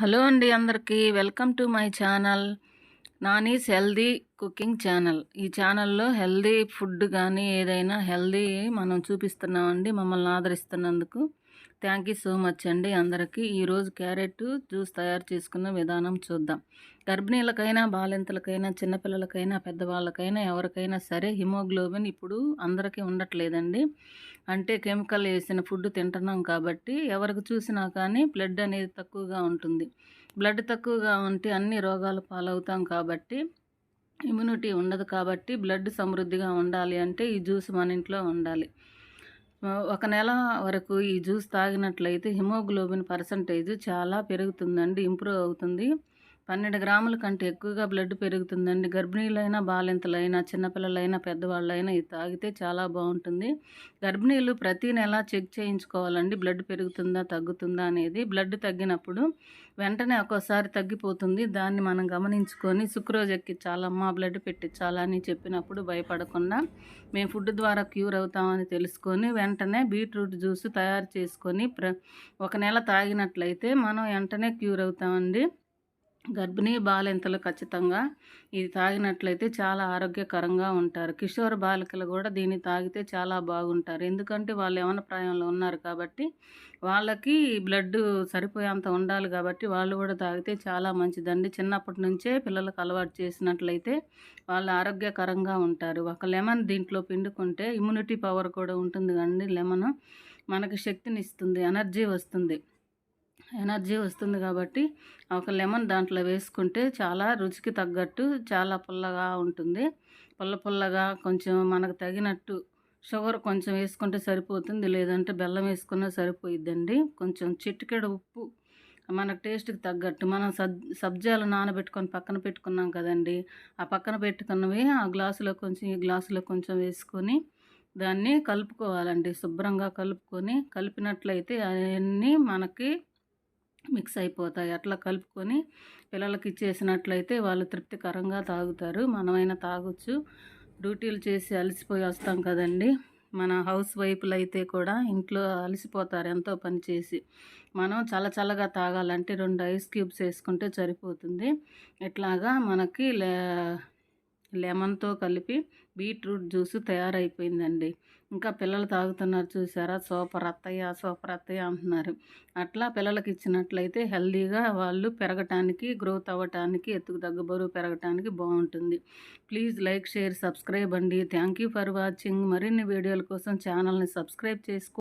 Hello అండి అందరికీ. Welcome to my channel. Nani's healthy cooking channel. ఈ ఛానల్లో హెల్దీ ఫుడ్ కానీ ఏదైనా హెల్దీ మనం చూపిస్తున్నామండి మమ్మల్ని ఆదరిస్తున్నందుకు. థ్యాంక్ యూ సో మచ్ అండి అందరికీ. ఈరోజు క్యారెట్ జ్యూస్ తయారు చేసుకున్న విధానం చూద్దాం. గర్భిణీలకైనా బాలింతలకైనా చిన్నపిల్లలకైనా పెద్దవాళ్ళకైనా ఎవరికైనా సరే హిమోగ్లోబిన్ ఇప్పుడు అందరికీ ఉండట్లేదండి. అంటే కెమికల్ వేసిన ఫుడ్ తింటున్నాం కాబట్టి ఎవరికి చూసినా కానీ బ్లడ్ అనేది తక్కువగా ఉంటుంది. బ్లడ్ తక్కువగా ఉంటే అన్ని రోగాలు పాలవుతాం కాబట్టి ఇమ్యూనిటీ ఉండదు కాబట్టి బ్లడ్ సమృద్ధిగా ఉండాలి అంటే ఈ జ్యూస్ మన ఇంట్లో ఉండాలి. ఒక నెల వరకు ఈ జ్యూస్ తాగినట్లయితే హిమోగ్లోబిన్ పర్సంటేజ్ చాలా పెరుగుతుందండి ఇంప్రూవ్ అవుతుంది. పన్నెండు గ్రాముల కంటే ఎక్కువగా బ్లడ్ పెరుగుతుందండి. గర్భిణీలైనా బాలింతలైనా చిన్నపిల్లలైనా పెద్దవాళ్ళైనా ఇది తాగితే చాలా బాగుంటుంది. గర్భిణీలు ప్రతి నెల చెక్ చేయించుకోవాలండి. బ్లడ్ పెరుగుతుందా తగ్గుతుందా అనేది. బ్లడ్ తగ్గినప్పుడు వెంటనే ఒక్కోసారి తగ్గిపోతుంది. దాన్ని మనం గమనించుకొని శుక్రోజ్ ఎక్కించాలమ్మా బ్లడ్ పెట్టించాలా అని చెప్పినప్పుడు భయపడకుండా మేము ఫుడ్ ద్వారా క్యూర్ అవుతామని తెలుసుకొని వెంటనే బీట్రూట్ జ్యూస్ తయారు చేసుకొని ప్ర ఒక నెల తాగినట్లయితే మనం వెంటనే క్యూర్ అవుతామండి. గర్భిణీ బాలింతలు ఖచ్చితంగా ఇది తాగినట్లయితే చాలా ఆరోగ్యకరంగా ఉంటారు. కిషోర బాలికలు కూడా దీన్ని తాగితే చాలా బాగుంటారు. ఎందుకంటే వాళ్ళు యవన ప్రాయంలో ఉన్నారు కాబట్టి వాళ్ళకి బ్లడ్ సరిపోయేంత ఉండాలి కాబట్టి వాళ్ళు కూడా తాగితే చాలా మంచిదండి. చిన్నప్పటి నుంచే పిల్లలకు అలవాటు చేసినట్లయితే వాళ్ళు ఆరోగ్యకరంగా ఉంటారు. ఒక లెమన్ దీంట్లో పిండుకుంటే ఇమ్యూనిటీ పవర్ కూడా ఉంటుంది కండి లెమన్. మనకి శక్తిని ఇస్తుంది ఎనర్జీ వస్తుంది. ఎనర్జీ వస్తుంది కాబట్టి ఒక లెమన్ దాంట్లో వేసుకుంటే చాలా రుచికి తగ్గట్టు చాలా పుల్లగా ఉంటుంది. పుల్ల పుల్లగా కొంచెం మనకు తగినట్టు షుగర్ కొంచెం వేసుకుంటే సరిపోతుంది లేదంటే బెల్లం వేసుకున్నా సరిపోయిద్దండి. కొంచెం చిటికెడు ఉప్పు మన టేస్ట్కి తగ్గట్టు మనం సబ్ సబ్జాలు నానబెట్టుకొని పక్కన పెట్టుకున్నాం కదండి. ఆ పక్కన పెట్టుకున్నవి ఆ గ్లాసులో కొంచెం ఈ గ్లాసులో కొంచెం వేసుకొని దాన్ని కలుపుకోవాలండి. శుభ్రంగా కలుపుకొని కలిపినట్లయితే అవన్నీ మనకి మిక్స్ అయిపోతాయి అట్లా కలుపుకొని పిల్లలకి ఇచ్చేసినట్లయితే వాళ్ళు తృప్తికరంగా తాగుతారు. మనమైనా తాగొచ్చు. డ్యూటీలు చేసి అలసిపోయి వస్తాం కదండి. మన హౌస్ వైఫ్లు అయితే కూడా ఇంట్లో అలసిపోతారు ఎంతో పని చేసి. మనం చల్ల చల్లగా తాగాలంటే రెండు ఐస్ క్యూబ్స్ వేసుకుంటే సరిపోతుంది. ఇట్లాగా మనకి లే లెమన్తో కలిపి బీట్రూట్ జ్యూస్ తయారైపోయిందండి. ఇంకా పిల్లలు తాగుతున్నారు చూసారా? సూపర్ అత్తయ్య సూపర్ అత్తయ్య అంటున్నారు. అట్లా పిల్లలకి ఇచ్చినట్లయితే హెల్దీగా వాళ్ళు పెరగటానికి గ్రోత్ అవ్వటానికి ఎత్తుకు తగ్గ బరువు పెరగటానికి బాగుంటుంది. ప్లీజ్ లైక్ షేర్ సబ్స్క్రైబ్ అండి. Thank you for watching. మరిన్ని వీడియోల కోసం ఛానల్ని సబ్స్క్రైబ్ చేసుకో